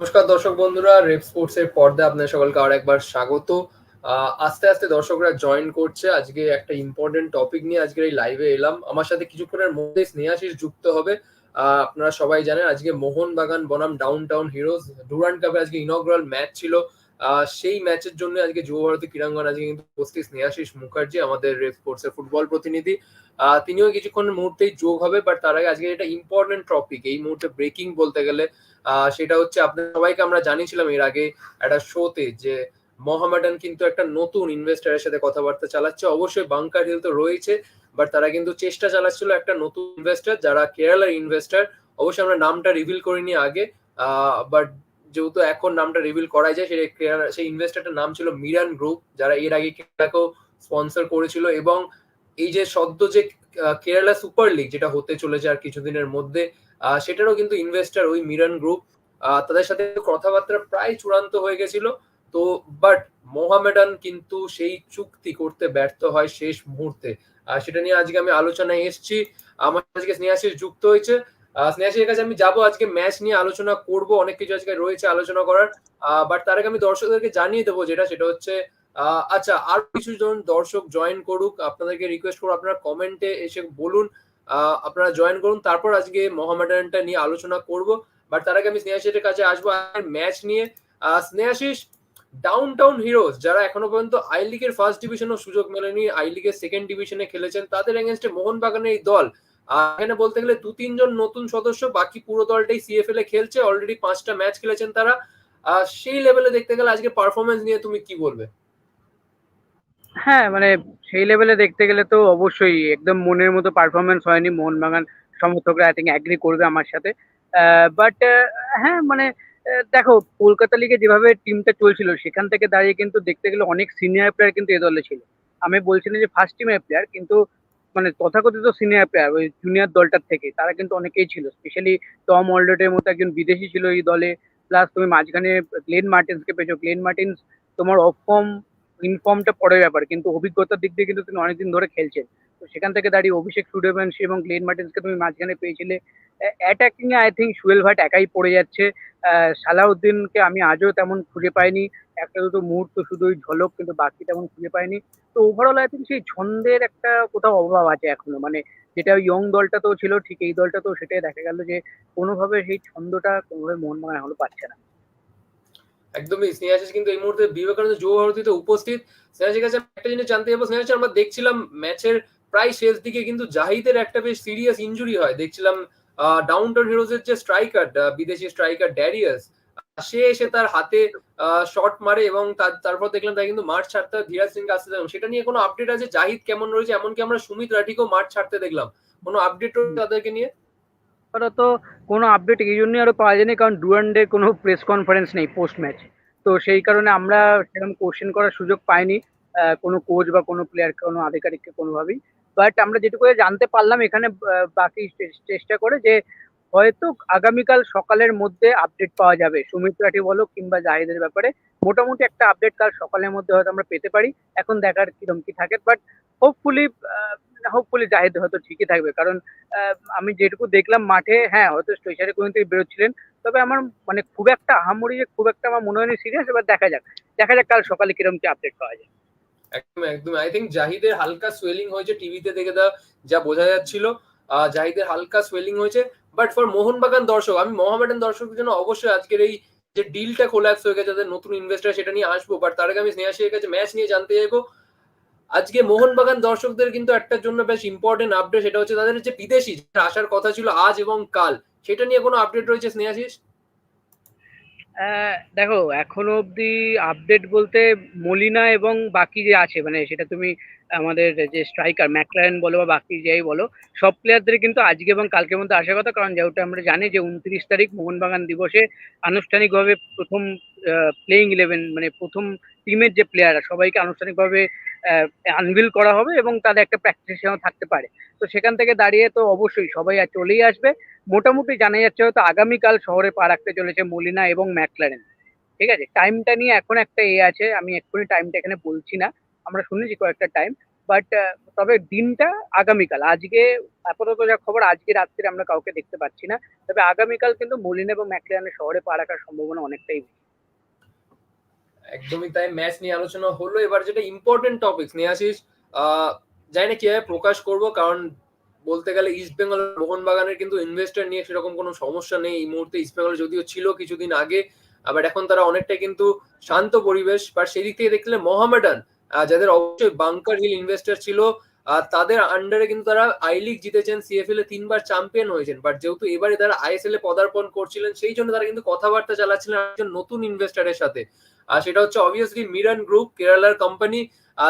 নমস্কার দর্শক বন্ধুরা, রেপ স্পোর্টস এর পর্দায় আপনাদের সকলকে আর একবার স্বাগত। আস্তে আস্তে দর্শকরা জয়েন করছে। আজকে একটা ইম্পর্টেন্ট টপিক নিয়ে আজকে এই লাইভে এলাম। আমার সাথে কিছুক্ষণের মধ্যে স্নেহাশিস যুক্ত হবে। আপনারা সবাই জানেন আজকে মোহনবাগান বনাম ডাউন টাউন হিরোজ ডুরান্ট কাপে আজকে ইনগ্রাল ম্যাচ ছিল। সেই ম্যাচের জন্য আজকে যুব ভারতী ক্রীড়াঙ্গন আজকে কিন্তু উপস্থিত স্নেহাশিস মুখার্জি, আমাদের রেপ স্পোর্টস এর ফুটবল প্রতিনিধি। তিনিও কিছুক্ষণ মুহূর্তেই যোগ হবে বাট তার আগে আজকে এটা ইম্পর্টেন্ট টপিক এই মুহূর্তে ব্রেকিং বলতে গেলে সেটা হচ্ছে আপনাদের সবাইকে আমরা জানিয়েছিলাম এর আগে একটা শোতে যে মোহামেডান কিন্তু একটা নতুন ইনভেস্টারের সাথে কথাবার্তা চালাচ্ছে। অবশ্যই বাংকার হিল তো রয়েছে বাট তারা কিন্তু চেষ্টা চালাচ্ছিল একটা নতুন ইনভেস্টার যারা কেরালার ইনভেস্টার অবশ্যই আমরা নামটা রিভিল করিনি আগে বাট যেহেতু এখন নামটা রিভিল করা যায়, সেই সেই ইনভেস্টারটার নাম ছিল মিরান গ্রুপ যারা এর আগে কেরালাকেও স্পন্সর করেছিল এবং এই যে সদ্য যে কেরালা সুপার লিগ যেটা হতে চলেছে আর কিছুদিনের মধ্যে সেটারও কিন্তু ইনভেস্টার ওই মিরান গ্রুপ তাদের সাথে কথাবার্তা প্রায় চূড়ান্ত হয়ে গেছিল। তো বাট মোহামেডান কিন্তু সেই চুক্তি করতে ব্যর্থ হয় শেষ মুহূর্তে। আর সেটা নিয়ে আজকে আমি আলোচনায় এসেছি। আমার আজকে স্নেহাশিস যুক্ত হয়েছে। স্নেহাশিসের কাছে আমি যাব আজকে ম্যাচ নিয়ে আলোচনা করব, অনেক কিছু আজকে রয়েছে আলোচনা করার। বাট তার আগে আমি দর্শকদেরকে জানিয়ে দেবো যেটা, সেটা হচ্ছে আচ্ছা আর কিছু জন দর্শক জয়েন করুক, আপনাদেরকে রিকোয়েস্ট করব, আপনারা কমেন্টে এসে বলুন আপনারা জয়েন করুন, তারপর আজকে মোহামেডানটা নিয়ে আলোচনা করব বাট তার আগে আমি স্নেহাশিসের কাছে আসব আর ম্যাচ নিয়ে। স্নেহাশিস ডাউন টাউন হিরোজ যারা এখনও পর্যন্ত আই লিগের ফার্স্ট ডিভিশনও সুযোগ মেলেনি আই লিগের সেকেন্ড ডিভিশনে খেলেছেন, তাদের এগেনস্টে মোহনবাগানের এই দল। এখানে বলতে গেলে দু তিনজন নতুন সদস্য, বাকি পুরো দলটাই সিএফএল এ খেলছে অলরেডি পাঁচটা ম্যাচ খেলেছেন তারা। সেই লেভেলে দেখতে গেলে আজকে পারফরমেন্স নিয়ে তুমি কি বলবে? হ্যাঁ মানে সেই লেভেলে দেখতে গেলে তো অবশ্যই একদম মনের মতো পারফরমেন্স হয়নি মোহনবাগান সমর্থকরা আই থিঙ্ক অ্যাগ্রি করবে আমার সাথে। বাট হ্যাঁ মানে দেখো, কলকাতা লিগে যেভাবে টিমটা চলছিল, সেখান থেকে দাঁড়িয়ে কিন্তু দেখতে গেলে অনেক সিনিয়র প্লেয়ার কিন্তু এ দলে ছিল। আমি বলছি না যে ফার্স্ট টিমের প্লেয়ার কিন্তু মানে তথাকথিত সিনিয়র প্লেয়ার ওই জুনিয়র দলটার থেকে, তারা কিন্তু অনেকেই ছিল। স্পেশালি টম অলডেটের মতো একজন বিদেশি ছিল এই দলে। প্লাস তুমি মাঝখানে গ্লেন মার্টিন্সকে পেয়েছ। গ্লেন মার্টিন্স তোমার অফ ফর্ম ইনফর্মটা পরের ব্যাপার, কিন্তু অভিজ্ঞতার দিক দিয়ে কিন্তু তিনি অনেকদিন ধরে খেলছেন। তো সেখান থেকে দাঁড়িয়ে অভিষেক সূর্যবংশী এবং গ্লেন মার্টিন্সকে তুমি মাঝখানে পেয়েছিলে। অ্যাটাকিং আই থিঙ্ক সুয়েল ভাট একাই পড়ে যাচ্ছে। সালাউদ্দিনকে আমি আজও তেমন খুঁজে পাইনি। একটা দুটো মুহূর্ত শুধু ওই ঝলক, কিন্তু বাকি তেমন খুঁজে পাইনি। তো ওভারঅল আই থিঙ্ক সেই ছন্দের একটা কোথাও অভাব আছে এখনও। মানে যেটা ইয়ং দলটা তো ছিল, ঠিক এই দলটা তো সেটাই দেখা গেল যে কোনোভাবে সেই ছন্দটা কোনোভাবে মোহনবাগান এখনও পাচ্ছে না। একদমই স্নেহাশিস কিন্তু এই মুহূর্তে বিবেকানন্দ যুব ভারতীতে উপস্থিত। স্নেহাশির কাছে একটা জিনিস জানতে যাব স্নেহাশিস আমরা দেখছিলাম ম্যাচের প্রায় শেষ দিকে কিন্তু জাহিদের একটা বেশ সিরিয়াস ইনজুরি হয়। দেখছিলাম ডাউন টাউন হিরোজের যে স্ট্রাইকার বিদেশি স্ট্রাইকার ড্যারিয়াস সে এসে তার হাতে শট মারে এবং তারপর দেখলাম তাই কিন্তু মাঠ ছাড়তে ধীরাজ সিং আসতে দেখলাম সেটা নিয়ে কোনো আপডেট আছে? জাহিদ কেমন রয়েছে? এমনকি আমরা সুমিত রাঠিকেও মাঠ ছাড়তে দেখলাম। কোনো আপডেট রয়েছে তাদেরকে নিয়ে? আপাতত কোনো আপডেট এই জন্যই আরও পাওয়া যায়নি, কারণ ডুয়ান্ডে কোনো প্রেস কনফারেন্স নেই পোস্ট ম্যাচ তো সেই কারণে আমরা সেরকম কোশ্চেন করার সুযোগ পাইনি কোনো কোচ বা কোনো প্লেয়ার কোনো আধিকারিককে কোনোভাবেই। বাট আমরা যেটুকু জানতে পারলাম এখানে বাকি চেষ্টা করে যে হয়তো আগামীকাল সকালের মধ্যে আপডেট পাওয়া যাবে। সুমিত রাঠি বলো কিংবা জাহিদের ব্যাপারে। মোটামুটি একটা আপডেট কাল সকালের মধ্যে হয়তো আমরা পেতে পারি। এখন দেখার কিরম কি থাকে বাট হোপফুলি হোপফুলি জাহিদ হয়তো ঠিকই থাকবে। কারণ আমি যেটুকু দেখলাম মাঠে হ্যাঁ হয়তো স্টেশনে কোন থেকে বেরোচ্ছিলেন। তবে আমার মানে খুব একটা আহামরি যে খুব একটা আমার মনে হয়নি সিরিয়াস এবার দেখা যাক। দেখা যাক কাল সকালে কিরম কি আপডেট পাওয়া যায়। একদম একদম। আই থিঙ্ক জাহিদের হালকা সোয়েলিং হয়েছে টিভিতে দেখে দা যা বোঝা যাচ্ছিল। জাহিদের হালকা সোয়েলিং হয়েছে বাট ফর মোহনবাগান দর্শক, আমি মোহামেডান দর্শকদের জন্য অবশ্যই আজকের এই যে ডিলটা কোল্যাপস হয়ে গেছে, যাদের নতুন ইনভেস্টার সেটা নিয়ে আসব বাট তার আগে আমি স্নেহা স্নেহাশির কাছে ম্যাচ নিয়ে জানতে চাইব। আজকে মোহনবাগান দর্শকদের কিন্তু একটার জন্য বেশ ইম্পর্টেন্ট আপডেট সেটা হচ্ছে তাদের যে বিদেশি আসার কথা ছিল আজ এবং কাল, সেটা নিয়ে কোনো আপডেট রয়েছে স্নেহাশিস দেখো, এখনও অবধি আপডেট বলতে মলিনা এবং বাকি যে আছে মানে সেটা তুমি আমাদের যে স্ট্রাইকার ম্যাকলারেন বলো বা বাকি যাই বলো, সব প্লেয়ারদের কিন্তু আজকে এবং কালকের মধ্যে আসার কথা। কারণ যেহেতু আমরা জানি যে উনত্রিশ তারিখ মোহনবাগান দিবসে আনুষ্ঠানিকভাবে প্রথম প্লেইং ইলেভেন মানে প্রথম টিমের যে প্লেয়াররা সবাইকে আনুষ্ঠানিকভাবে আনভিল করা হবে এবং তাদের একটা প্র্যাকটিস থাকতে পারে। তো সেখান থেকে দাঁড়িয়ে তো অবশ্যই সবাই চলেই আসবে। মোটামুটি জানা যাচ্ছে হয়তো আগামীকাল শহরে পা রাখতে চলেছে মলিনা এবং ম্যাকলারেন। ঠিক আছে? টাইমটা নিয়ে এখন একটা এ আছে, আমি এক্ষুনি টাইমটা এখানে বলছি না। আমরা শুনেছি কয়েকটা টাইম বাট তবে দিনটা আগামীকাল। আজকে আপাতত যা খবর, আজকে রাত্রে আমরা কাউকে দেখতে পাচ্ছি না। তবে আগামীকাল কিন্তু মলিন এবং ম্যাকলিয়ানের শহরে পা রাখার সম্ভাবনা অনেকটাই বেশি। একদমই তাই। ম্যাচ নিয়ে আলোচনা হলো। এবার যেটা ইম্পর্টেন্ট টপিক নিয়ে আসিস জানি না কীভাবে প্রকাশ করব, কারণ বলতে গেলে ইস্ট বেঙ্গল মোহনবাগানের কিন্তু ইনভেস্টর নিয়ে সেরকম কোনো সমস্যা নেই। এই মুহূর্তে ইস্ট বেঙ্গল যদিও ছিল কিছুদিন আগে, আবার এখন তারা অনেকটাই কিন্তু শান্ত পরিবেশ। বাট সেই দিক থেকে দেখলে মোহামেডান যাদের অবশ্যই বাংকার হিল ইনভেস্টর ছিল তাদের আন্ডারে কিন্তু তারা আই লিগ জিতেছেন সিএফএল এ তিনবার চ্যাম্পিয়ন হয়েছেন। বাট যেহেতু এবারে তারা আইএসএল এ পদার্পণ করছিলেন, সেই জন্য তারা কিন্তু কথাবার্তা চালাচ্ছিলেন একজন নতুন ইনভেস্টরের সাথে। আর সেটা হচ্ছে অবভিয়াসলি মিরান গ্রুপ কেরালার কোম্পানি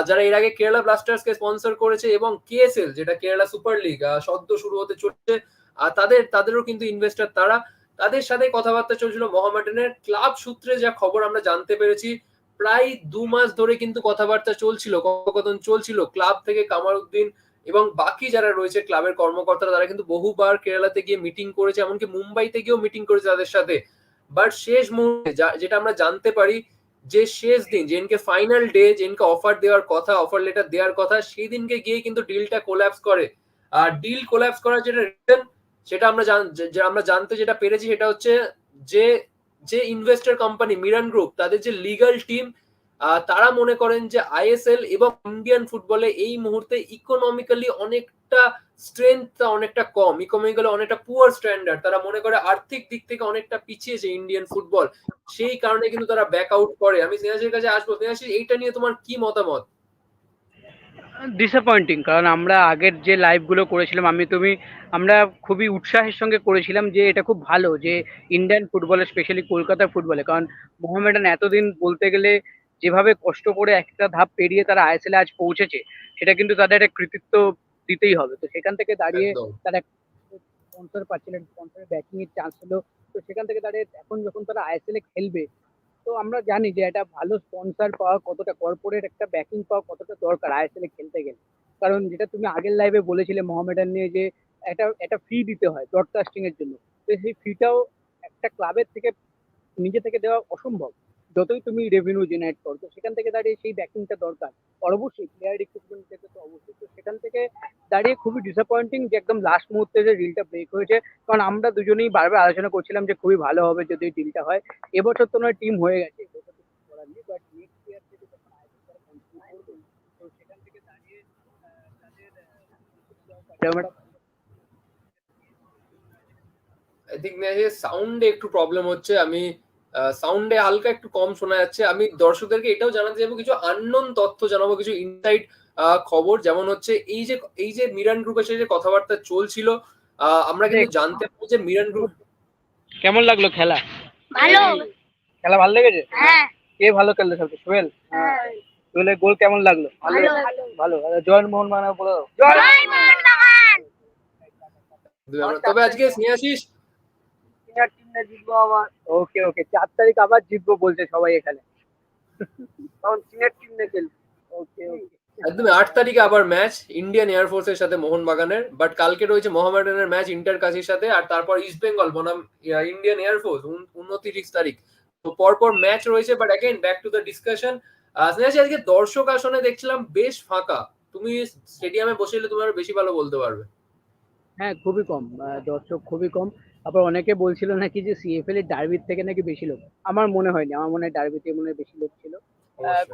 যারা এর আগে কেরালা ব্লাস্টার্স কে স্পন্সর করেছে এবং কেএসএল যেটা কেরালা সুপার লিগ সদ্য শুরু হতে চলছে, আর তাদের, তাদেরও কিন্তু ইনভেস্টর তারা। তাদের সাথে কথাবার্তা চলছিল মোহামেডানের ক্লাব সূত্রে যা খবর আমরা জানতে পেরেছি, প্রায় দু মাস ধরে কিন্তু কথাবার্তা চলছিল, কথোপকথন চলছিল ক্লাব থেকে কামারউদ্দিন এবং বাকি যারা রয়েছে ক্লাবের কর্মকর্তারা, তারা কিন্তু বহুবার কেরালাতে গিয়ে মিটিং করেছে, এমনকি মুম্বাইতে গিয়েও মিটিং করেছে তাদের সাথে। বাট শেষ মুহূর্তে যেটা আমরা জানতে পারি যে শেষ দিন যেদিনকে ফাইনাল ডে যেদিনকে অফার দেওয়ার কথা অফার লেটার দেওয়ার কথা, সেই দিনকে গিয়ে কিন্তু ডিলটা কোল্যাপস করে। আর ডিল কোল্যাপস করার যেটা রিজন সেটা আমরা আমরা জানতে যেটা পেরেছি সেটা হচ্ছে যে যে ইনভেস্টর কোম্পানি মিরান গ্রুপ তাদের যে লিগাল টিম তারা মনে করেন যে আইএসএল এবং ইন্ডিয়ান ফুটবলে এই মুহূর্তে ইকোনমিক্যালি অনেকটা স্ট্রেংথ অনেকটা কম ইকোনমিক্যালি অনেকটা পুয়ার স্ট্যান্ডার্ড তারা মনে করে আর্থিক দিক থেকে অনেকটা পিছিয়েছে ইন্ডিয়ান ফুটবল, সেই কারণে কিন্তু তারা ব্যাক আউট করে। আমি স্নেহাসের কাছে আসব। স্নেহাসি এইটা নিয়ে তোমার কি মতামত? ডিসঅ্যাপয়েন্টিং কারণ আমরা আগের যে লাইভগুলো করেছিলাম, আমি তুমি, আমরা খুবই উৎসাহের সঙ্গে করেছিলাম যে এটা খুব ভালো যে ইন্ডিয়ান ফুটবলে স্পেশালি কলকাতা ফুটবলে। কারণ মোহামেডান এতদিন বলতে গেলে যেভাবে কষ্ট করে একটা ধাপ পেরিয়ে তারা আইএসএল আজ পৌঁছেছে সেটা কিন্তু তাদের একটা কৃতিত্ব দিতেই হবে। তো সেখান থেকে দাঁড়িয়ে তারা স্পন্সর পাচ্ছিলেন স্পন্সরের ব্যাকিং এর চান্স ছিল তো সেখান থেকে দাঁড়িয়ে এখন যখন তারা আইএসএল এ খেলবে তো আমরা জানি যে একটা ভালো স্পন্সর পাওয়া কতটা কর্পোরেট একটা ব্যাকিং পাওয়া কতটা দরকার আইএসএল এ খেলতে গেলে। কারণ যেটা তুমি আগের লাইভে বলেছিলে মোহামেডান নিয়ে যে একটা একটা ফি দিতে হয় ব্রডকাস্টিং এর জন্য। তো সেই ফিটাও একটা ক্লাবের থেকে নিজে থেকে দেওয়া অসম্ভব। যতই তুমি রেভিনিউ জেনারেট করো, তো সেখান থেকে দাঁড়িয়ে সেই ব্যাকিংটা দরকার। অবশ্যই প্লেয়ার রিক্রুটমেন্ট থেকে তো অবশ্যই। তো সেখান থেকে দাঁড়িয়ে খুবই ডিসঅ্যাপয়েন্টিং যে একদম লাস্ট মুহূর্তে যে ডিলটা ব্রেক হয়েছে। কারণ আমরা দুজনেই বারবার আলোচনা করছিলাম যে খুবই ভালো হবে যদি ডিলটা হয়। এবছর তো নয় টিম হয়ে গেছে। দাঁড়িয়ে আই থিঙ্ক সাউন্ডে একটু প্রবলেম হচ্ছে। আমি সাউন্ডে হালকা একটু কম শোনা যাচ্ছে। আমি দর্শকদেরকে এটাও জানাতে যাব কিছু আননোন তথ্য জানাব কিছু ইনসাইড খবর। যেমন হচ্ছে এই যে এই যে মিরান গ্রুপের সাথে যে কথাবার্তা চলছিল আহ, আমরা কিন্তু জানতে পারি যে মিরান গ্রুপ কেমন লাগল খেলা? ভালো। খেলা ভালো লেগেছে? হ্যাঁ। কে ভালো খেললো সবচেয়ে? সোহেল? হ্যাঁ। সোহেলের গোল কেমন লাগল? ভালো। ভালো। জয়েন মোহন মানে বলো। তবে আজকে স্নেহাশিস জিতবো আবার। ওকে ওকে চার তারিখ আবার জিতবো বলছে সবাই এখানে। তখন চীনের টিম নিয়ে খেলবে। ওকে ওকে একদম আট তারিখে আবার ম্যাচ ইন্ডিয়ান এয়ারফোর্সের সাথে মোহনবাগানের বাট কালকে রয়েছে মোহামেডানের ম্যাচ ইন্টার কাশির সাথে আর তারপর ইস্ট বেঙ্গল বনাম ইন্ডিয়ান এয়ারফোর্স উনত্রিশ তারিখ। তো পরপর ম্যাচ রয়েছে but again back to the discussion আজকে দর্শক আসনে দেখছিলাম বেশ ফাঁকা। তুমি স্টেডিয়ামে বসে এলে তুমি আরও বেশি ভালো বলতে পারবে। হ্যাঁ খুবই কম। দর্শক খুবই কম। আবার অনেকে বলছিল নাকি যে সিএফএল এর ডার্বির থেকে নাকি বেশি লোক। আমার মনে হয়নি আমার মনে হয় ডার্বিতে মনে হয় বেশি লোক ছিল।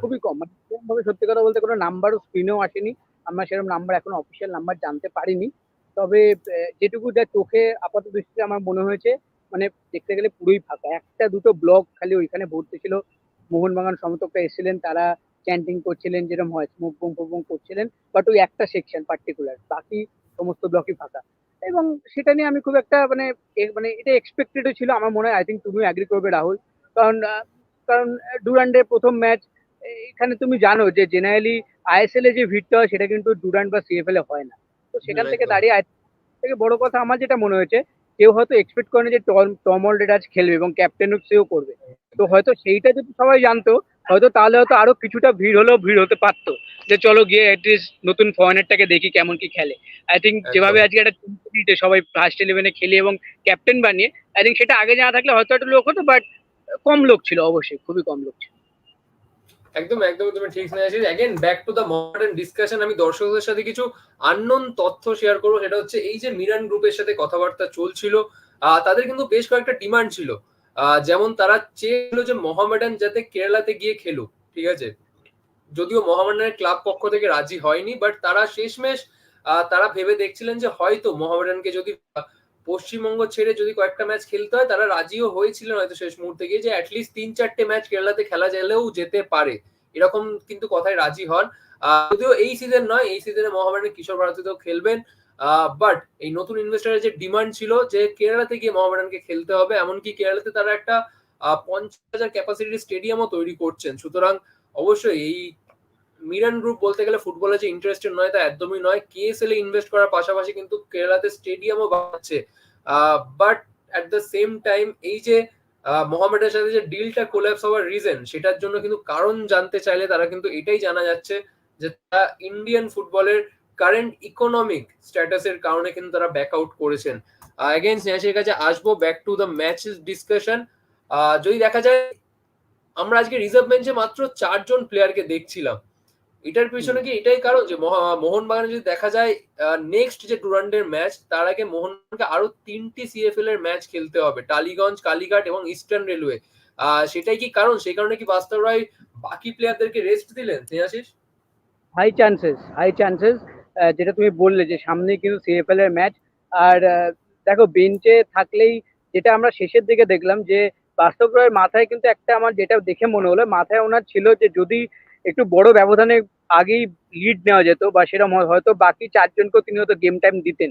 খুবই কম। মানে ভাবে সত্যি কথা বলতে কোনো নাম্বারও স্ক্রিনেও আসেনি। আমরা সেরকম নাম্বার এখন অফিসিয়াল নাম্বার জানতে পারিনি। তবে যেটুকু যা চোখে আপাত দৃষ্টিতে আমার মনে হয়েছে মানে দেখতে গেলে পুরোই ফাঁকা। একটা দুটো ব্লক খালি ওইখানে ভর্তি ছিল। মোহনবাগান সমর্থকরা এসেছিলেন তারা চ্যান্টিং করছিলেন যেরকম হয় স্মোক বুম বুম করছিলেন। বাট ওই একটা সেকশন পার্টিকুলার বাকি সমস্ত ব্লকই ফাঁকা। এবং সেটা নিয়ে আমি খুব একটা মানে মানে এটা এক্সপেক্টেডও ছিল আমার মনে হয় আই থিঙ্ক তুমিও অ্যাগ্রি করবে রাহুল। কারণ কারণ ডুরান্ডের প্রথম ম্যাচ এখানে তুমি জানো যে জেনারেলি আইএসএল এ যে ভিড়টা হয় সেটা কিন্তু ডুরান্ড বা সিএফএল এ হয় না। তো সেখান থেকে দাঁড়িয়ে থেকে বড় কথা আমার যেটা মনে হয়েছে কেউ হয়তো এক্সপেক্ট করেনি যে টম টম অলরেড আজ খেলবে এবং ক্যাপ্টেনও সেও করবে। তো হয়তো সেইটা যদি সবাই জানতো হয়তো তাহলে হয়তো আরও কিছুটা ভিড় হলেও ভিড় হতে পারতো। যে চলো গিয়ে অ্যাটলিস্ট নতুন ফরেনারটাকে দেখি কেমন কি খেলে। আই থিঙ্ক যেভাবে আজকে একটা দিতে সবাই ফার্স্ট ইলেভেনে খেলে এবং ক্যাপ্টেন বানিয়ে আই থিঙ্ক সেটা আগে জানা থাকলে হয়তো একটা লোক হতো বাট কম লোক ছিল অবশ্যই খুবই কম লোক ছিল। একদম একদম তুমি ঠিক শুনে আছিস again back to the modern discussion আমি দর্শকদের সাথে কিছু আননোন তথ্য শেয়ার করব। সেটা হচ্ছে এই যে মিরান গ্রুপের সাথে কথাবার্তা চলছিল আহ, তাদের কিন্তু বেশ কয়েকটা ডিমান্ড ছিল। যেমন তারা চেয়েছিল যে মোহামেডান যাতে কেরালাতে গিয়ে খেলুক, ঠিক আছে? যদিও মোহামেডানের ক্লাব পক্ষ থেকে রাজি হয়নি বাট তারা শেষমেশ তারা ভেবে দেখছিলেন যে হয়তো মোহামেডানকে যদি পশ্চিমবঙ্গ ছেড়ে যদি কয়েকটা ম্যাচ খেলতে হয়, তারা রাজিও হয়েছিলেন হয়তো শেষ মুহূর্তে গিয়ে যে অ্যাটলিস্ট তিন চারটে ম্যাচ কেরালাতে খেলা গেলেও যেতে পারে। এরকম কিন্তু কথায় রাজি হন। যদিও এই সিজন নয়, এই সিজনে মোহামেডান কিশোর ভারতীতেও খেলবেন। বাট এই নতুন ইনভেস্টারের যে ডিমান্ড ছিল যে কেরালাতে গিয়ে মোহামেডানকে খেলতে হবে এমনকি কেরালাতে তারা একটা পঞ্চাশ হাজার ক্যাপাসিটির স্টেডিয়ামও তৈরি করছেন। সুতরাং অবশ্যই এই মিরান গ্রুপ বলতে গেলে ফুটবলে যে ইন্টারেস্টেড নয় তা একদমই নয়। কেএসএল এ ইনভেস্ট করার পাশাপাশি কিন্তু কেরালাতে স্টেডিয়ামও বানাচ্ছে but at the same time এই যে আহ, মোহামেডানের সাথে যে ডিলটা কোল্যাপস হওয়ার রিজন সেটার জন্য কিন্তু কারণ জানতে চাইলে তারা কিন্তু এটাই জানা যাচ্ছে যে তারা ইন্ডিয়ান ফুটবলের কারেন্ট ইকোনমিক স্ট্যাটাসের কারণে কিন্তু তারা ব্যাক আউট করেছেন। অ্যাগেন স্নেহাসের কাছে আসব back to the match discussion যদি দেখা যায় আমরা আজকে রিজার্ভ বেঞ্চে মাত্র চারজন প্লেয়ারকে দেখছিলাম। এটার পিছনে কি এটাই কারণ যে মহা- মোহনবাগানে যদি দেখা যায় নেক্সট যে টুর্নামেন্টের ম্যাচ তার আগে মোহনবাগানকে আরও তিনটি সিএফএল এর ম্যাচ খেলতে হবে। টালিগঞ্জ কালীঘাট এবং ইস্টার্ন রেলওয়ে সেটাই কি কারণ? সেই কারণে কি বাস্তব রায় বাকি প্লেয়ারদেরকে রেস্ট দিলেন Snehashis high chances high chances যেটা তুমি বললে যে সামনেই কিন্তু সিএফএল এর ম্যাচ আর দেখো বেঞ্চে থাকলেই যেটা আমরা শেষের দিকে দেখলাম যে বাস্তব রায়ের মাথায় কিন্তু একটা আমার যেটা দেখে মনে হলো, মাথায় ওনার ছিল যে যদি একটু বড় ব্যবধানে আগেই লিড নেওয়া যেত বা সেরকম হয়- হয়তো বাকি চারজনকেও তিনি হয়তো গেম টাইম দিতেন।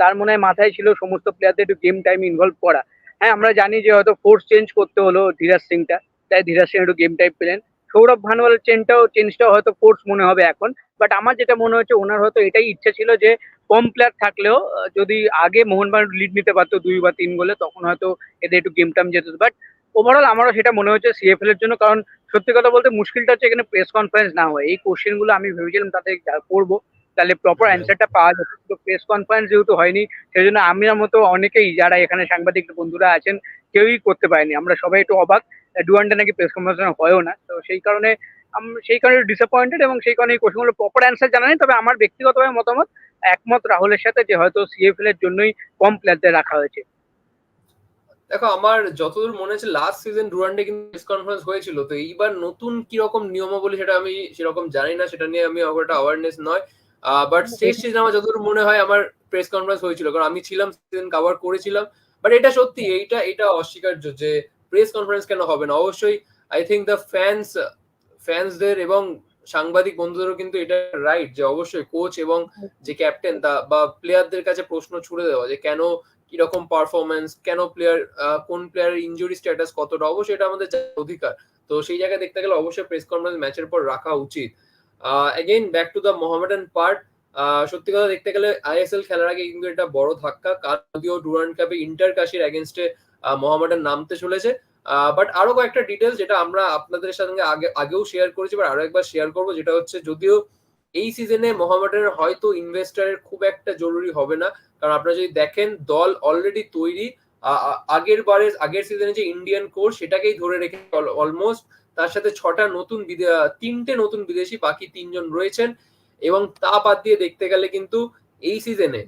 তার মনে হয় মাথায় ছিল সমস্ত প্লেয়ারদের একটু গেম টাইম ইনভলভ করা। হ্যাঁ আমরা জানি যে হয়তো ফোর্স চেঞ্জ করতে হলো ধীরাজ সিংটা, তাই ধীরাজ সিং একটু গেম টাইম পেলেন। সৌরভ ভানুয়ালের চেনটাও চেঞ্জটাও হয়তো ফোর্স মনে হবে এখন। বাট আমার যেটা মনে হচ্ছে ওনার হয়তো এটাই ইচ্ছা ছিল যে কম প্লেয়ার থাকলেও যদি আগে মোহনবাগান লিড নিতে পারতো দুই বা তিন গোলে তখন হয়তো এদের একটু গেম টাম যেত। বাট ওভারঅল আমারও সেটা মনে হচ্ছে সিএফএল এর জন্য কারণ সত্যি কথা বলতে মুশকিলটা হচ্ছে এখানে প্রেস কনফারেন্স না হয় এই কোশ্চেনগুলো আমি ভেবেছিলাম তাতে যা- করব তাহলে প্রপার। অ্যান্সারটা পাওয়া যেত তো প্রেস কনফারেন্স যেহেতু হয়নি সেই জন্য আমার মতো অনেকেই যারা এখানে সাংবাদিক বন্ধুরা আছেন কেউই করতে পারেনি। আমরা সবাই একটু অবাক। ডুয়ানটা নাকি প্রেস কনফারেন্স হয়ও না। তো সেই কারণে সেই কারণে ডিসঅ্যাপয়েন্টেড এবং সেই কারণে এই কোশ্চেনগুলো প্রপার অ্যান্সার জানা নেই। তবে আমার ব্যক্তিগতভাবে মতামত একমত রাহুলের সাথে যে হয়তো সিএফএল এর জন্যই কম প্লেয়ারদের রাখা হয়েছে। দেখো আমার যতদূর মনে হচ্ছে লাস্ট সিজন ডুরান্ডে কিন্তু প্রেস কনফারেন্স হয়েছিল। তো এইবার নতুন কি রকম নিয়মাবলী সেটা আমি সেরকম জানি না সেটা নিয়ে আমি অতটা অ্যাওয়ারনেস নয়। বাট শেষ সিজন আমার যতদূর মনে হয় আমার প্রেস কনফারেন্স হয়েছিল। কারণ আমি ছিলাম সিজন কভার করেছিলাম। বাট এটা সত্যি এইটা এটা অস্বীকার্য যে প্রেস কনফারেন্স কেন হবে না? অবশ্যই আই থিঙ্ক দ্য ফ্যান্স ফ্যান্সদের এবং সাংবাদিক বন্ধুদেরও কিন্তু এটা রাইট যে অবশ্যই কোচ এবং যে ক্যাপ্টেন তা বা প্লেয়ারদের কাছে প্রশ্ন ছুড়ে দেওয়া যে কেন কীরকম পারফরমেন্স কেন প্লেয়ার কোন প্লেয়ারের ইনজুরি স্ট্যাটাস কতটা? অবশ্যই এটা আমাদের অধিকার। তো সেই জায়গায় দেখতে গেলে অবশ্যই প্রেস কনফারেন্স ম্যাচের পর রাখা উচিত। Again back to the Mohammedan part সত্যি কথা দেখতে গেলে আইএসএল খেলার আগে কিন্তু এটা বড় ধাক্কা। কারণ যদিও ডুরান্ড কাপে ইন্টার কাশির এগেনস্টে মোহামেডান নামতে চলেছে বাট আরও কয়েকটা ডিটেলস যেটা আমরা আপনাদের সঙ্গে আগে, আগেও শেয়ার করেছি বা আরও একবার শেয়ার করব, যেটা হচ্ছে যদিও এই সিজনে মোহামেডানের হয়তো ইনভেস্টারের খুব একটা জরুরি হবে না। কারণ আপনারা যদি দেখেন, দল অলরেডি তৈরি আগের বারে, আগের সিজনে যে ইন্ডিয়ান কোর্স সেটাকেই ধরে রেখে অলমোস্ট তার সাথে ছটা নতুন তিনটে নতুন বিদেশি বাকি তিনজন রয়েছেন। এবং তা বাদ দিয়ে দেখতে গেলে কিন্তু এই সিজনে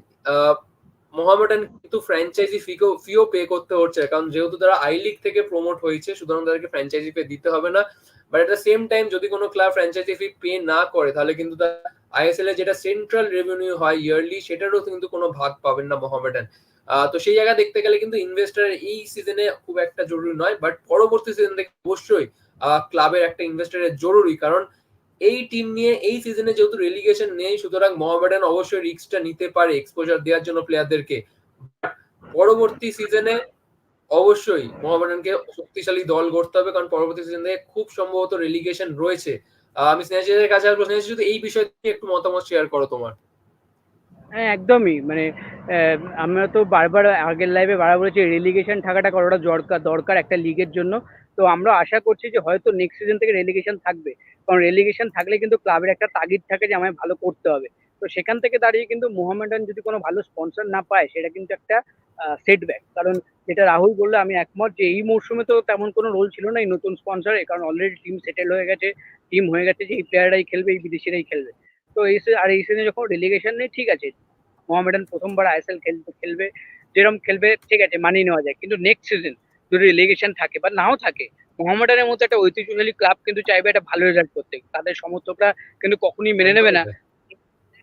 মোহামেডান কিন্তু ফ্র্যাঞ্চাইজি ফিও ফিও পে করতে হচ্ছে, কারণ যেহেতু তারা আই লিগ থেকে প্রমোট হয়েছে, সুতরাং তাদেরকে ফ্র্যাঞ্চাইজি ফি দিতে হবে না। But at the same time যদি কোনো ক্লাব ফ্র্যাঞ্চাইজি ফি পে না করে, তাহলে কিন্তু তারা আইএসএল এর যেটা সেন্ট্রাল রেভিনিউ হয় ইয়ারলি সেটারও কিন্তু কোনো ভাগ পাবেন না মোহামেডান। তো সেই জায়গা দেখতে গেলে কিন্তু ইনভেস্টার এই সিজনে খুব একটা জরুরি নয় বাট পরবর্তী সিজন থেকে অবশ্যই ক্লাবের একটা ইনভেস্টারের জরুরি, কারণ এই টিম নিয়ে এই সিজনে যেহেতু রেলিগেশন নেই, সুতরাং মোহামেডান অবশ্যই রিস্কটা নিতে পারে এক্সপোজার দেওয়ার জন্য প্লেয়ারদেরকে পরবর্তী সিজনে অবশ্যই মোহামেডানকে শক্তিশালী দল গড়তে হবে, কারণ পরবর্তী সিজন খুব সম্ভবত রেলিগেশন রয়েছে। আমি স্নেহাশিসের কাছে আসব। স্নেহাশিস, যদি এই বিষয়ে একটু মতামত শেয়ার করো তোমার। হ্যাঁ একদমই। মানে আমরা তো বারবার আগের লাইভে বারবার বলেছি রেলিগেশন থাকাটা কতটা দরকার দরকার একটা লিগের জন্য। তো আমরা আশা করছি যে হয়তো নেক্সট সিজন থেকে রেলিগেশন থাকবে। কারণ রেলিগেশন থাকলে কিন্তু ক্লাবের একটা তাগিদ থাকে যে আমায় ভালো করতে হবে। তো সেখান থেকে দাঁড়িয়ে কিন্তু মোহামেডান যদি কোনো ভালো স্পন্সর না পায়, সেটা কিন্তু একটা সেটব্যাক কারণ যেটা রাহুল বলল, আমি একমত যে এই মরশুমে তো তেমন কোনো রোল ছিল না এই নতুন স্পন্সর কারণ অলরেডি টিম সেটেল হয়ে গেছে টিম হয়ে গেছে যে এই প্লেয়াররাই খেলবে, এই বিদেশিরাই খেলবে। তো এই আর এই সিজনে যখন রেলিগেশন নেই, ঠিক আছে, মোহামেডান প্রথমবার আইএসএল খেলতে খেলবে যেরকম খেলবে, ঠিক আছে, মানিয়ে নেওয়া যায়। কিন্তু নেক্সট সিজন যদি রেলিগেশন থাকে, বা নাও থাকে মোহামেডানের মতো একটা ঐতিহ্যশালী ক্লাব কিন্তু চাইবে একটা ভালো রেজাল্ট করতে। তাদের সমর্থকরা কিন্তু কখনই মেনে নেবে না।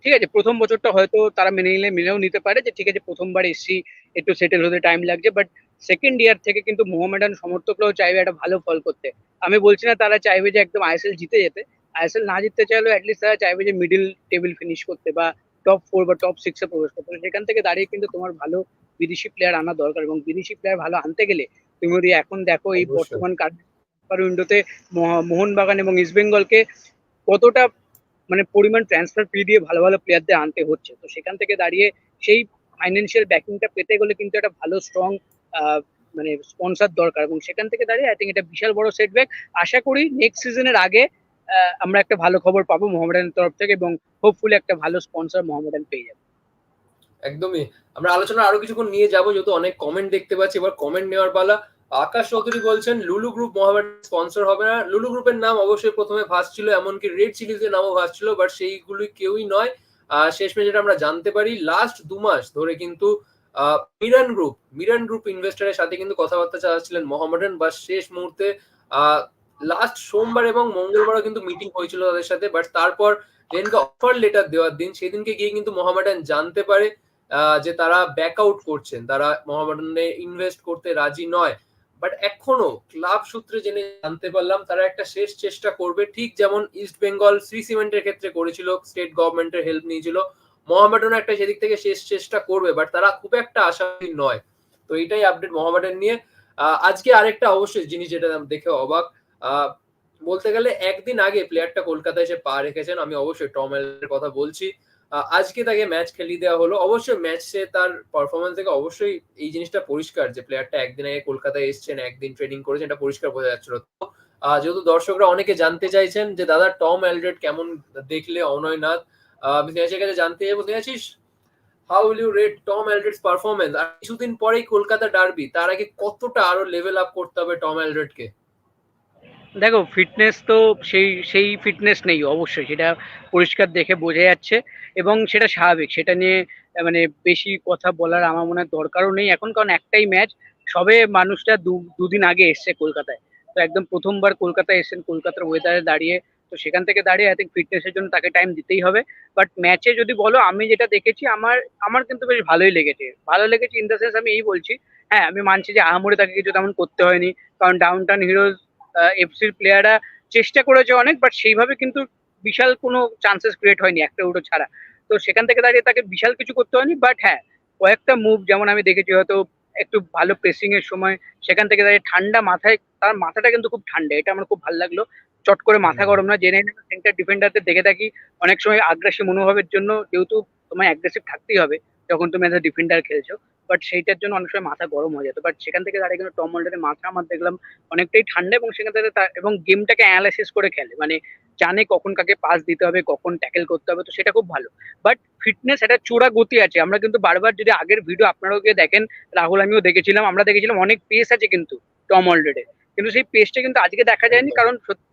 ঠিক আছে, প্রথম বছরটা হয়তো তারা মেনে নিলে, মেনেও নিতে পারে যে ঠিক আছে, প্রথমবার এসছি, একটু সেটেল হতে টাইম লাগছে বাট সেকেন্ড ইয়ার থেকে কিন্তু মোহামেডান সমর্থকরাও চাইবে একটা ভালো ফল করতে। আমি বলছি না তারা চাইবে যে একদম আইএসএল জিতে যেতে আইএসএল না জিততে চাইলেও অ্যাটলিস্ট তারা চাইবে যে মিডিল টেবিল ফিনিশ করতে বা টপ ফোর বা টপ সিক্সে প্রবেশ করতে। সেখান থেকে দাঁড়িয়ে কিন্তু তোমার ভালো বিদেশি প্লেয়ার আনা দরকার এবং বিদেশি প্লেয়ার ভালো আনতে গেলে তুমি যদি এখন দেখো এই বর্তমান উইন্ডোতে মোহনবাগান এবং ইস্টবেঙ্গলকে কতটা মানে পরিমাণ ট্রান্সফার ফি দিয়ে ভালো ভালো প্লেয়ারদের আনতে হচ্ছে। তো সেখান থেকে দাঁড়িয়ে সেই ফাইন্যান্সিয়াল ব্যাকিংটা পেতে গেলে কিন্তু একটা ভালো স্ট্রং মানে স্পন্সর দরকার। এবং সেখান থেকে দাঁড়িয়ে আই থিঙ্ক এটা বিশাল বড় সেটব্যাক আশা করি নেক্সট সিজনের আগে আহ, আমরা একটা ভালো খবর পাবো মোহামেডানের তরফ থেকে এবং হোপফুলি একটা ভালো স্পন্সর মোহামেডান পেয়ে যাবে। একদমই। আমরা আলোচনা আরও কিছুক্ষণ নিয়ে যাব, যেহেতু অনেক কমেন্ট দেখতে পাচ্ছি। এবার কমেন্ট নেওয়ার পালা আকাশ চৌধুরী বলছেন, লুলু গ্রুপ মোহামেড স্পন্সর হবে না। লুলু গ্রুপের নাম অবশ্যই প্রথমে ভাসছিল এমনকি রেড চিলিজের নামও ভাসছিল বাট সেইগুলি কেউই নয়। শেষমেশ যেটা আমরা জানতে পারি লাস্ট দু মাস ধরে কিন্তু মিরান গ্রুপ মিরান গ্রুপ ইনভেস্টরের সাথে কিন্তু কথাবার্তা চালাচ্ছিলেন মোহামেডান বা শেষ মুহূর্তে লাস্ট সোমবার এবং মঙ্গলবারও কিন্তু মিটিং হয়েছিল তাদের সাথে বাট তারপর যেদিনকে অফার লেটার দেওয়ার দিন, সেদিনকে গিয়ে কিন্তু মোহামেডান জানতে পারে। যে তারা ব্যাক আউট করছেন, তারা মোহামেডানে ইনভেস্ট করতে রাজি নয়। বাট এখনও ক্লাব সূত্রে জেনে জানতে পারলাম, তারা একটা শেষ চেষ্টা করবে, ঠিক যেমন ইস্ট বেঙ্গল শ্রী সিমেন্টের ক্ষেত্রে করেছিল স্টেট গভর্নমেন্টের হেল্প নিয়েছিল। মোহামেডানও একটা সেদিক থেকে শেষ চেষ্টা করবে বাট তারা খুব একটা আশাবাদী নয়। তো এটাই আপডেট মোহামেডান নিয়ে। আজকে আরেকটা অবশ্যই জিনিস যেটা দেখে অবাক বলতে গেলে একদিন আগে প্লেয়ারটা কলকাতায় এসে পা রেখেছেন, আমি অবশ্যই টম এলের কথা বলছি। আজকে তাকে ম্যাচ খেলিয়ে দেওয়া হলো। অবশ্যই ম্যাচে তার পারফরমেন্স থেকে অবশ্যই এই জিনিসটা পরিষ্কার যে প্লেয়ারটা একদিন আগে কলকাতায় এসেছেন, একদিন ট্রেনিং করেছেন, এটা পরিষ্কার বোঝা যাচ্ছিল। তো যেহেতু দর্শকরা অনেকে জানতে চাইছেন যে, দাদা, টম অ্যালড্রেড কেমন দেখলে অনয়নাথ আমি স্নেহাসের কাছে জানতে যাব Snehashis how will you rate Tom Aldred's performance আর কিছুদিন পরেই কলকাতা ডার্বি তার আগে কতটা আরও লেভেল আপ করতে হবে টম এলড্রেডকে দেখো ফিটনেস তো সেই সেই ফিটনেস নেই অবশ্যই। সেটা পরিষ্কার দেখে বোঝা যাচ্ছে এবং সেটা স্বাভাবিক। সেটা নিয়ে মানে বেশি কথা বলার আমার মনে হয় দরকারও নেই এখন, কারণ একটাই ম্যাচ সবে মানুষটা দু- দুদিন আগে এসছে কলকাতায়। তো একদম প্রথমবার কলকাতায় এসেছেন, কলকাতার ওয়েদারে দাঁড়িয়ে। তো সেখান থেকে দাঁড়িয়ে আই থিঙ্ক ফিটনেসের জন্য তাকে টাইম দিতেই হবে। বাট ম্যাচে যদি বলো, আমি যেটা দেখেছি, আমার আমার কিন্তু বেশ ভালোই লেগেছে। ভালো লেগেছে ইন দ্য সেন্স আমি এই বলছি হ্যাঁ আমি মানছি যে আহামরি তাকে কিছু তেমন করতে হয়নি। কারণ ডাউন টাউন হিরোজ এফসির প্লেয়াররা চেষ্টা করেছে অনেক বাট সেইভাবে কিন্তু বিশাল কোনো চান্সেস ক্রিয়েট হয়নি একটা উটো ছাড়া। তো সেখান থেকে দাঁড়িয়ে তাকে বিশাল কিছু করতে হয়নি বাট হ্যাঁ কয়েকটা মুভ যেমন আমি দেখেছি হয়তো একটু ভালো প্রেসিং এর সময় সেখান থেকে দাঁড়িয়ে ঠান্ডা মাথায় তার মাথাটা কিন্তু খুব ঠান্ডা এটা আমার খুব ভালো লাগল। চট করে মাথা গরম না জেনে সেন্টার ডিফেন্ডারদের দেখে থাকি অনেক সময় আগ্রাসী মনোভাবের জন্য যেহেতু তোমায় অ্যাগ্রেসিভ থাকতেই হবে। যখন তুমি এজ ডিফেন্ডার খেলছো বাট সেইটার জন্য অনেক সময় মাথা গরম হয়ে যেত। বাট সেখান থেকে দাঁড়িয়ে কিন্তু টম হোল্ডারের মাথা আমার দেখলাম অনেকটাই ঠান্ডা এবং সেখান থেকে এবং গেমটাকে অ্যানালাইসিস করে খেলে। মানে জানে কখন কাকে পাস দিতে হবে, কখন ট্যাকেল করতে হবে, তো সেটা খুব ভালো। বাট ফিটনেস একটা চূড়া গতি আছে। আমরা কিন্তু বারবার যদি আগের ভিডিও আপনারাও গিয়ে দেখেন, রাহুল আমিও দেখেছিলাম, আমরা দেখেছিলাম অনেক পেস আছে কিন্তু টম অলরেডি কিন্তু সেই পেসটা কিন্তু আজকে দেখা যায়নি, কারণ সত্যি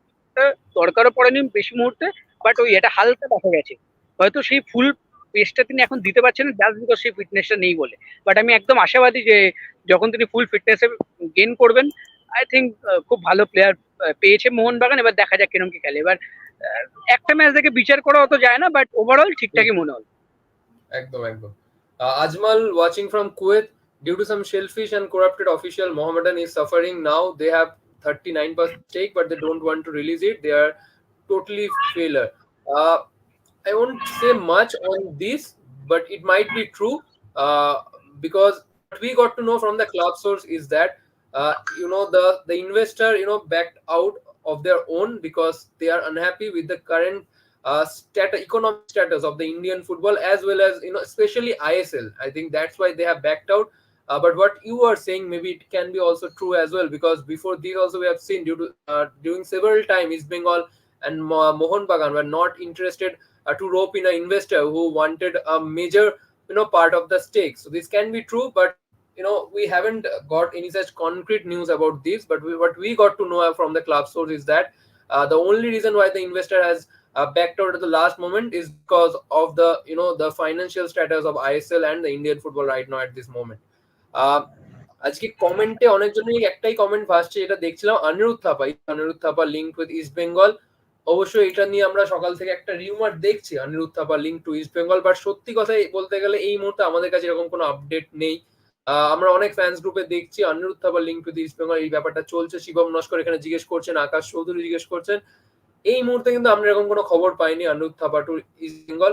দরকারও পড়েনি বেশি মুহূর্তে বাট ওই এটা হালকা দেখা গেছে। হয়তো সেই ফুল পেসটা তিনি এখন দিতে পারছেন না জাস্ট বিকজ সেই ফিটনেসটা নেই বলে। বাট আমি একদম আশাবাদী যে, যখন তিনি ফুল ফিটনেসে গেন করবেন আই থিঙ্ক খুব ভালো প্লেয়ার পেয়েছে মোহনবাগান। এবার দেখা যাক কিরম কি খেলে। এবার একটা ম্যাচ দেখে বিচার করা অত যায় না বাট ওভারঅল ঠিকঠাকই মনে হল একদম একদম। Ajmal watching from Kuwait due to some selfish and corrupted official Mohammedan is suffering now they have thirty nine percent stake but they don't want to release it they are totally failure I won't say much on this but it might be true uh, because what we got to know from the club source is that uh, you know the the investor you know backed out of their own because they are unhappy with the current uh, stat economic status of the Indian football as well as you know especially ISL. I think that's why they have backed out. Uh, but what you are saying, maybe it can be also true as well because before this also we have seen due to uh, during several times East Bengal and Mo- Mohun Bagan were not interested to rope in an investor who wanted a major you know part of the stake. So this can be true, but you know we haven't got any such concrete news about this but we, what we got to know from the club source is that uh, the only reason why the investor has uh, backed out at the last moment is because of the you know the financial status of ISL and the Indian football right now at this moment. Uh, আজকে কমেন্টে অনেকজনই একটাই comment ভাসছে এটা দেখছিলাম Aniruddha Thapa Aniruddha Thapa link with East Bengal অবশ্যই এটা নিয়ে আমরা সকাল থেকে একটা রিউমার দেখছি, Aniruddha Thapa link to East Bengal but সত্যি কথা বলতে গেলে এই মুহূর্তে আমাদের কাছে এরকম কোনো আপডেট নেই। আমরা অনেক ফ্যান্স গ্রুপে দেখছি, Aniruddha Thapa link to east Bengal এই ব্যাপারটা চলছে। শিবম নস্কর এখানে জিজ্ঞেস করছেন, আকাশ চৌধুরী জিজ্ঞেস করছেন। এই মুহূর্তে কিন্তু আমরা এরকম কোনো খবর পাইনি Aniruddha Thapa to east Bengal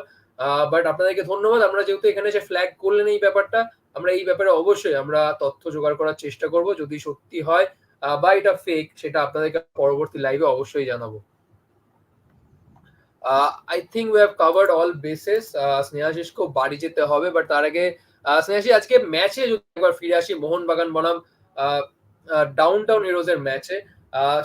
but আপনাদেরকে ধন্যবাদ, আমরা যেহেতু এখানে এসে ফ্ল্যাগ করলেন এই ব্যাপারটা, আমরা এই ব্যাপারে অবশ্যই আমরা তথ্য জোগাড় করার চেষ্টা করব। যদি সত্যি হয় বা এটা ফেক সেটা আপনাদেরকে পরবর্তী লাইভে অবশ্যই জানাব। I think we have covered all bases স্নেহাশিসকেও বাড়ি যেতে হবে বাট তার আগে আহ, স্নেহাশিস আজকে ম্যাচে যদি একবার ফিরে আসি মোহনবাগান বনাম ডাউন টাউন হিরোজ এর ম্যাচে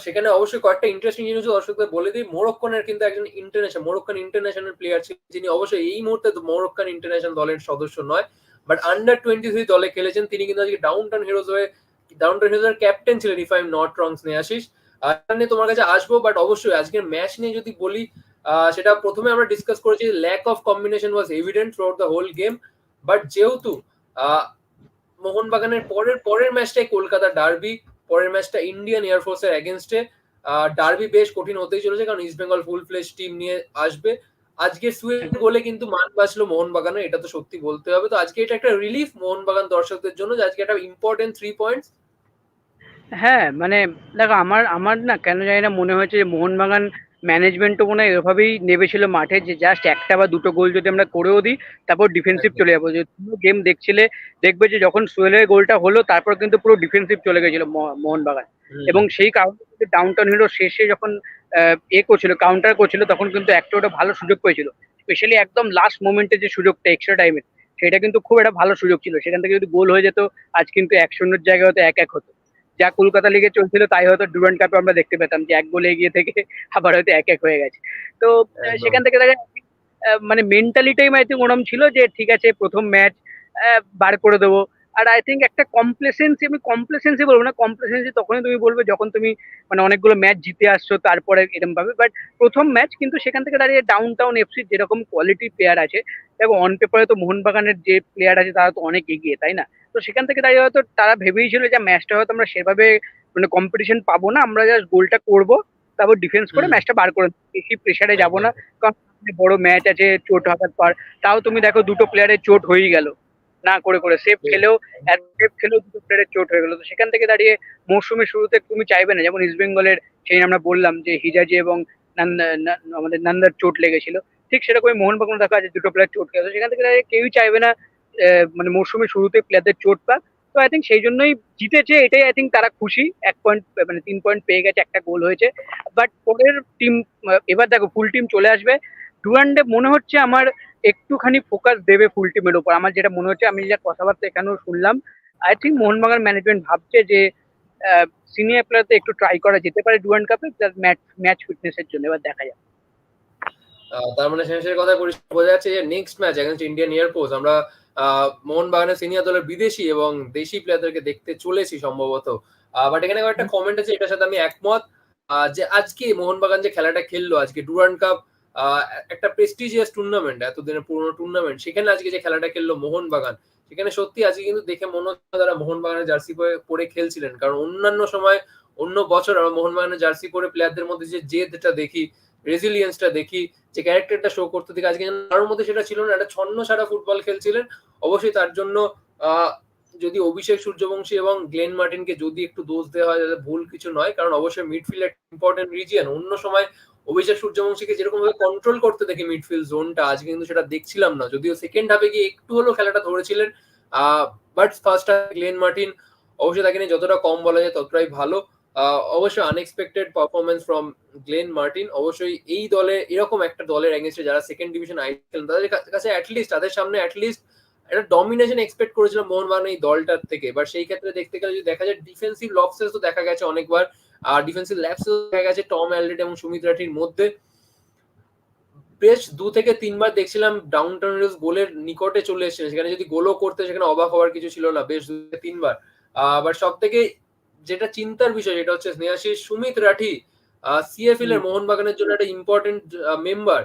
সেখানে অবশ্যই কয়েকটা ইন্টারেস্টিং জিনিস দর্শকদের বলে দিই। মোরক্কনের কিন্তু একজন ইন্টারন্যাশনাল মোরক্কান ইন্টারন্যাশনাল প্লেয়ার ছিলেন যিনি অবশ্যই এই মুহূর্তে মোরক্কান ইন্টারন্যাশনাল দলের সদস্য নয় বাট আন্ডার টোয়েন্টি থ্রি দলে খেলেছেন। তিনি কিন্তু আজকে ডাউন টাউন হিরোজ হয়ে ডাউন টাউন হিরোজ এর ক্যাপ্টেন ছিলেন if I am not wrong Snehashis আর তোমার কাছে আসব বাট অবশ্যই আজকের ম্যাচ নিয়ে যদি বলি সেটা প্রথমে আমরা ডিসকাস করেছি lack of combination was evident through the whole game but যেহেতু মোহনবাগানের পরের পরের ম্যাচটাই কলকাতা ডার্বি পরের ম্যাচটা ইন্ডিয়ান এয়ারফোর্স এর এগেনস্টে ডার্বি বেশ কঠিন হতেই চলেছে, কারণ East Bengal full fledge team নিয়ে আসবে। আজকে সুয়েট গোলে কিন্তু মান বাঁচলো মোহনবাগানের, এটা তো সত্যি বলতে হবে। তো আজকে এটা একটা রিলিফ মোহনবাগান দর্শকদের জন্য যে আজকে একটা ইম্পর্টেন্ট থ্রি পয়েন্টস হ্যাঁ মানে দেখো, আমার আমার না কেন জানি না মনে হয়েছে যে মোহনবাগান ম্যানেজমেন্টও মনে হয় এভাবেই নেমেছিল মাঠে যে জাস্ট একটা বা দুটো গোল যদি আমরা করেও দিই তারপর ডিফেন্সিভ চলে যাব। যে তুমি গেম দেখছিলে দেখবে যে যখন সোহেলের গোলটা হলো তারপর কিন্তু পুরো ডিফেন্সিভ চলে গেছিল মোহনবাগান। এবং সেই কারণে ডাউন টাউন হিরো শেষে যখন আহ, এ করছিল কাউন্টার করছিল তখন কিন্তু একটা ওটা ভালো সুযোগ পেয়েছিল। স্পেশালি একদম লাস্ট মোমেন্টে যে সুযোগটা এক্সট্রা টাইমে সেটা কিন্তু খুব একটা ভালো সুযোগ ছিল। সেখান থেকে যদি গোল হয়ে যেত আজ কিন্তু এক শূন্যের জায়গায় হয়তো এক এক হতো। যা কলকাতা লিগে চলছিল তাই হয়তো ডুরান্ড কাপে আমরা দেখতে পেতাম যে এক গোলে এগিয়ে থেকে আবার হয়তো এক এক হয়ে গেছে। তো সেখান থেকে দেখা মানে মেন্টালিটাই আই থিঙ্ক ওরম ছিল যে ঠিক আছে প্রথম ম্যাচ বার করে দেবো। আর আই থিঙ্ক একটা কমপ্লেসেন্সি আমি কমপ্লেসেন্সি বলব না কমপ্লেসেন্সি তখনই তুমি বলবে যখন তুমি মানে অনেকগুলো ম্যাচ জিতে আসছো তারপরে এরকম ভাবে বাট প্রথম ম্যাচ কিন্তু সেখান থেকে দাঁড়িয়ে ডাউন টাউন এফসি যেরকম কোয়ালিটি প্লেয়ার আছে দেখো অন পেপারে তো মোহনবাগানের যে প্লেয়ার আছে তারা তো অনেক এগিয়ে তাই না? তো সেখান থেকে দাঁড়িয়ে হয়তো তারা ভেবেই ছিল যে ম্যাচটা হয়তো আমরা সেভাবে মানে কম্পিটিশন পাবো না আমরা জাস্ট গোলটা করব তারপর ডিফেন্স করে ম্যাচটা বার করে বেশি প্রেসারে যাব না কারণ বড় ম্যাচ আছে চোট হওয়ার পর। তাও তুমি দেখো দুটো প্লেয়ারের চোট হয়েই গেল। না করে করে সেফ। খেলেও সেফ খেলেও দুটো প্লেয়ারের চোট হয়ে গেল। তো সেখান থেকে দাঁড়িয়ে মৌসুমের শুরুতে তুমি চাইবে না যেমন ইস্ট বেঙ্গলের সেই আমরা বললাম যে হিজাজি এবং আমাদের নান্দার চোট লেগেছিল। ঠিক সেরকমই মোহনবাগান দেখা আছে দুটো প্লেয়ার চোট খেয়েছে সেখান থেকে দাঁড়িয়ে কেউই চাইবে না মানে মৌসুমের শুরুতে প্লেয়ারদের চোট পাক। তো আই থিঙ্ক সেই জন্যই জিতেছে এটাই আই থিঙ্ক তারা খুশি। এক পয়েন্ট মানে তিন পয়েন্ট পেয়ে গেছে একটা গোল হয়েছে। বাট পরের টিম এবার দেখো ফুল টিম চলে আসবে। ডুরান্ডে মনে হচ্ছে আমার একটুখানি ফোকাস দেবে ফুল টিমের উপর। আমার যেটা মনে হচ্ছে, আমি যা কথাবার্তা এখানেও শুনলাম আই থিঙ্ক মোহনবাগান ম্যানেজমেন্ট ভাবছে যে সিনিয়র প্লেয়ারতে একটু ট্রাই করা যেতে পারে ডুরান্ড কাপে ম্যাচ ম্যাচ ফিটনেসের জন্য। এবার দেখা যাক। তার মানে শেষের কথা পরিষ্কার বোঝা যাচ্ছে যে next match against Indian air force আমরা মোহনবাগানের সিনিয়র দলের বিদেশি এবং দেশি প্লেয়ারদেরকে দেখতে চলেছি সম্ভবত। বাট এখানে একটা কমেন্ট আছে, এটার সাথে আমি একমত। যে আজকে মোহনবাগান যে খেলাটা খেললো, আজকে ডুরান্ড কাপ একটা প্রেস্টিজিয়াস টুর্নামেন্ট এতদিনের পুরনো টুর্নামেন্ট সেখানে আজকে যে খেলাটা খেললো মোহনবাগান, সেখানে সত্যি আজকে কিন্তু দেখে মনে হচ্ছে তারা মোহনবাগানের জার্সি পরে খেলছিলেন। কারণ অন্যান্য সময়, অন্য বছর আমরা মোহনবাগানের জার্সি পরে প্লেয়ারদের মধ্যে যে জেদটা দেখি রেজিলিয়েন্সটা দেখি, যে ক্যারেক্টারটা শো করতে দেখি, আজকে কারোর মধ্যে সেটা ছিল না। একটা ছন্ন সারা ফুটবল খেলছিলেন। অবশ্যই তার জন্য যদি অভিষেক সূর্যবংশী এবং গ্লেন মার্টিনকে যদি একটু দোষ দেওয়া হয় ভুল কিছু নয়। কারণ অবশ্যই মিডফিল্ড একটা ইম্পর্টেন্ট রিজিয়ন অন্য সময় অভিষেক সূর্যবংশীকে যেরকম ভাবে কন্ট্রোল করতে দেখি মিডফিল্ড জোনটা আজকে কিন্তু সেটা দেখছিলাম না। যদিও সেকেন্ড হাফে গিয়ে একটু হলেও খেলাটা ধরেছিলেন বাট ফার্স্ট হাফে গ্লেন মার্টিন অবশ্যই তাকে নিয়ে যতটা কম বলা যায় ততটাই ভালো। অবশ্যই unexpected performance from Glen Martin অবশ্যই এই দলে এরকম একটা দলের এগেনস্টে যারা সেকেন্ড ডিভিশন আই খেলেন, তাদের কাছে অ্যাটলিস্ট তাদের সামনে অ্যাটলিস্ট একটা ডমিনেশন এক্সপেক্ট করেছিলাম মোহনবাগান এই দলটার থেকে। বাট সেই ক্ষেত্রে দেখতে গেলে যদি দেখা যায় ডিফেন্সিভ লপসেস তো দেখা গেছে অনেকবার। আর ডিফেন্সিভ ল্যাপসেস দেখা গেছে টম অ্যালডেট এবং সুমিত রাঠির মধ্যে। বেশ দু থেকে তিনবার দেখছিলাম ডাউন টাউন গোলের নিকটে চলে এসেছে সেখানে যদি গোলও করতে সেখানে অবাক হওয়ার কিছু ছিল না বেশ দু থেকে তিনবার। আবার সব থেকে যেটা চিন্তার বিষয় যেটা হচ্ছে স্নেহাশিস সুমিত রাঠি সিএফএল এর মোহনবাগানের জন্য একটা ইম্পর্টেন্ট মেম্বার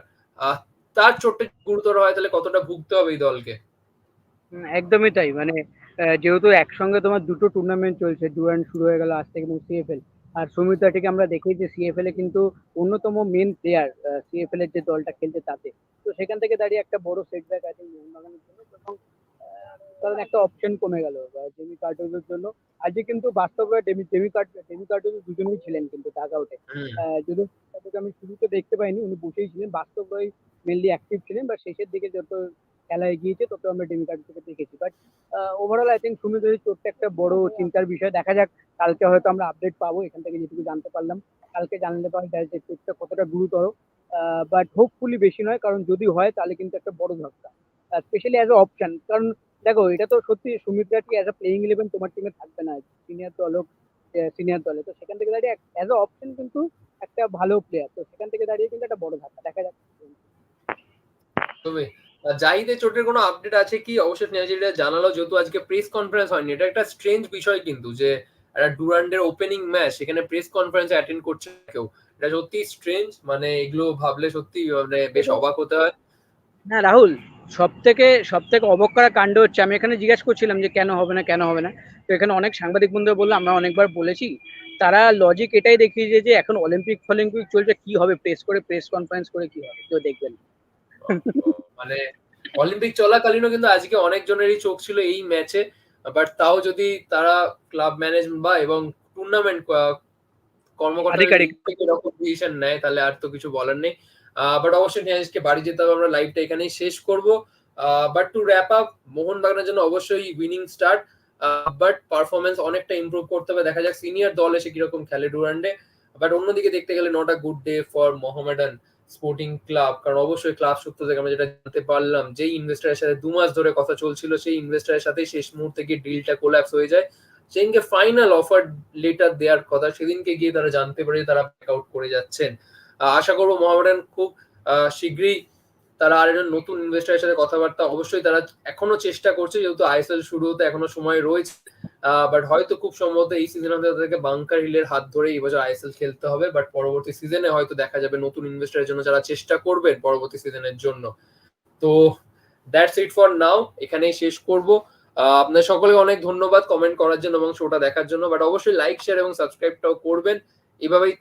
তার চোটটা গুরুতর হয় তাহলে কতটা ভুগতে হবে এই দলকে? একদমই তাই। মানে যেহেতু একসঙ্গে তোমার দুটো টুর্নামেন্ট চলছে ডুরান্ড শুরু হয়ে গেল আজ থেকে এবং সিএফএল আর সৌমিত্রাটিকে আমরা দেখি যে সিএফএল এ কিন্তু অন্যতম মেন প্লেয়ার সিএফএল এর যে দলটা খেলছে তাতে। তো সেখান থেকে দাঁড়িয়ে একটা বড় সেটব্যাক আছে মোহনবাগানের জন্য এবং কারণ একটা অপশন কমে গেল ডেমি কার্টোজের জন্য। আজকে কিন্তু বাস্তবে ডেমি ডেমি কার্ট ডেমি কার্টোজ দুজনেই ছিলেন কিন্তু ডাগ আউটে যদি আমি শুরুতে দেখতে পাইনি উনি বসেই ছিলেন বাস্তব মেনলি অ্যাক্টিভ ছিলেন বা শেষের দিকে যত খেলা গিয়েছে তত আমরা ডেমি কার্টোজকে দেখেছি। But overall I think Sumit চোটটা একটা বড় চিন্তার বিষয়। দেখা যাক কালকে হয়তো আমরা আপডেট পাবো এখান থেকে যেটুকু জানতে পারলাম। কালকে জানলে যায় যে চোটটা কতটা গুরুতর। বাট হোপফুলি বেশি নয় কারণ যদি হয় তাহলে কিন্তু একটা বড় ধাক্কা স্পেশালি অ্যাজ এ অপশন কারণ দেখো এটা তো সত্যি সুমিত্রাটি অ্যাজ এ প্লেইং ইলেভেন তোমার টিমে থাকবে না সিনিয়র দল হোক সিনিয়র দলে। তো সেখান থেকে দাঁড়িয়ে অ্যাজ এ অপশন কিন্তু একটা ভালো প্লেয়ার তো সেখান থেকে দাঁড়িয়ে কিন্তু একটা বড় ধাক্কা দেখা যাক। জাহিদের চোটের কোনো আপডেট আছে কি? অবশ্যই স্নেহাশিসরা জানালো যেহেতু আজকে প্রেস কনফারেন্স হয়নি। এটা একটা স্ট্রেঞ্জ বিষয় কিন্তু যে একটা ডুরান্ডের ওপেনিং ম্যাচ সেখানে প্রেস কনফারেন্স অ্যাটেন্ড করছে কেউ। এটা সত্যি স্ট্রেঞ্জ মানে এগুলো ভাবলে সত্যি মানে বেশ অবাক হতে হয়। না রাহুল সব থেকে সব থেকে অবাক করা কাণ্ড হচ্ছে আমি এখানে জিজ্ঞেস করছিলাম যে কেন হবে না কেন হবে না? তো এখানে অনেক সাংবাদিক বন্ধু বলল আমরা অনেকবার বলেছি তারা লজিক এটাই দেখিয়েছে যে এখন অলিম্পিক ফলিম্পিক চলছে কি হবে? প্রেস করে প্রেস কনফারেন্স করে কি হবে? কেউ দেখবেন মানে অলিম্পিক চলাকালীনও কিন্তু আজকে অনেকজনেরই চোখ ছিল এই ম্যাচে বাট তাও যদি তারা ক্লাব ম্যানেজমেন্ট বা এবং টুর্নামেন্ট কর্মকর্তা। এরকম ডিসিশন নেয় তাহলে আর তো কিছু বলার নেই। বাট অবশ্যই নিয়াজকে বাড়ি যেতে হবে আমরা লাইভটা এখানেই শেষ করব। বাট টু র্যাপ আপ মোহনবাগানের জন্য অবশ্যই উইনিং স্টার্ট বাট পারফরমেন্স অনেকটা ইমপ্রুভ করতে হবে। দেখা যাক সিনিয়র দল এসে কীরকম খেলে ডুরান্ডে বাট অন্যদিকে দেখতে গেলে not a good day for Mohammedan. Sporting club কারণ অবশ্যই ক্লাব সূত্র থেকে আমরা যেটা জানতে পারলাম যেই ইনভেস্টারের সাথে দু মাস ধরে কথা চলছিল, সেই ইনভেস্টারের সাথে শেষ মুহূর্তে গিয়ে ডিলটা কোল্যাপস হয়ে যায়। সেদিনকে ফাইনাল অফার লেটার দেওয়ার কথা, সেদিনকে গিয়ে তারা জানতে পারে তারা ব্যাক আউট করে যাচ্ছেন। আশা করব মোহামেডান খুব শীঘ্রই তারা আর একজন নতুন ইনভেস্টারের সাথে কথাবার্তা অবশ্যই তারা এখনও চেষ্টা করছে, যেহেতু আইএসএল শুরু হতে এখনও সময় রয়েছে। বাট হয়তো খুব সম্ভবত এই সিজনে তাদেরকে বাংকার হিলের হাত ধরে এই বছর আইএসএল খেলতে হবে বাট পরবর্তী সিজনে হয়তো দেখা যাবে নতুন ইনভেস্টারের জন্য যারা চেষ্টা করবেন পরবর্তী সিজনের জন্য। তো দ্যাটস ইট ফর নাও এখানেই শেষ করব। আপনাদের সকলকে অনেক ধন্যবাদ কমেন্ট করার জন্য এবং শোটা দেখার জন্য বাট অবশ্যই লাইক শেয়ার এবং সাবস্ক্রাইবটাও করবেন। এভাবেই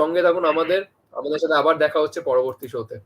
সঙ্গে থাকুন আমাদের আমাদের সাথে আবার দেখা হচ্ছে পরবর্তী শোতে